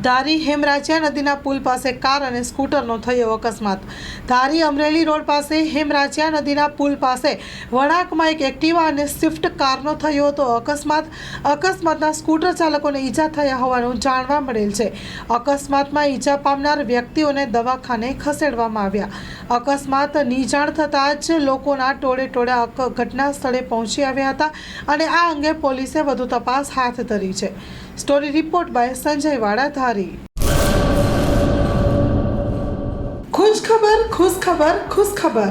ધારી હેમરાજિયા નદીના પુલ પાસે કાર અને સ્કૂટરનો થયો અકસ્માત. ધારી અમરેલી રોડ પાસે હેમરાજિયા નદીના પુલ પાસે વળાંકમાં એક એક્ટિવા અને સ્વિફ્ટ કારનો થયો હતો અકસ્માત. અકસ્માતના સ્કૂટર ચાલકોને ઈજા થયા હોવાનું જાણવા મળેલ છે. અકસ્માતમાં ઈજા પામનાર વ્યક્તિઓને દવાખાને ખસેડવામાં આવ્યા. અકસ્માત નિજાણ થતાં જ લોકોના ટોળે ટોળે ઘટના સ્થળે પહોંચી આવ્યા હતા અને આ અંગે પોલીસે વધુ તપાસ હાથ ધરી છે. સ્ટોરી રિપોર્ટ બાય સંજય વાડા ধারে। খুশ খবর খুশ খবর খুশ খবর।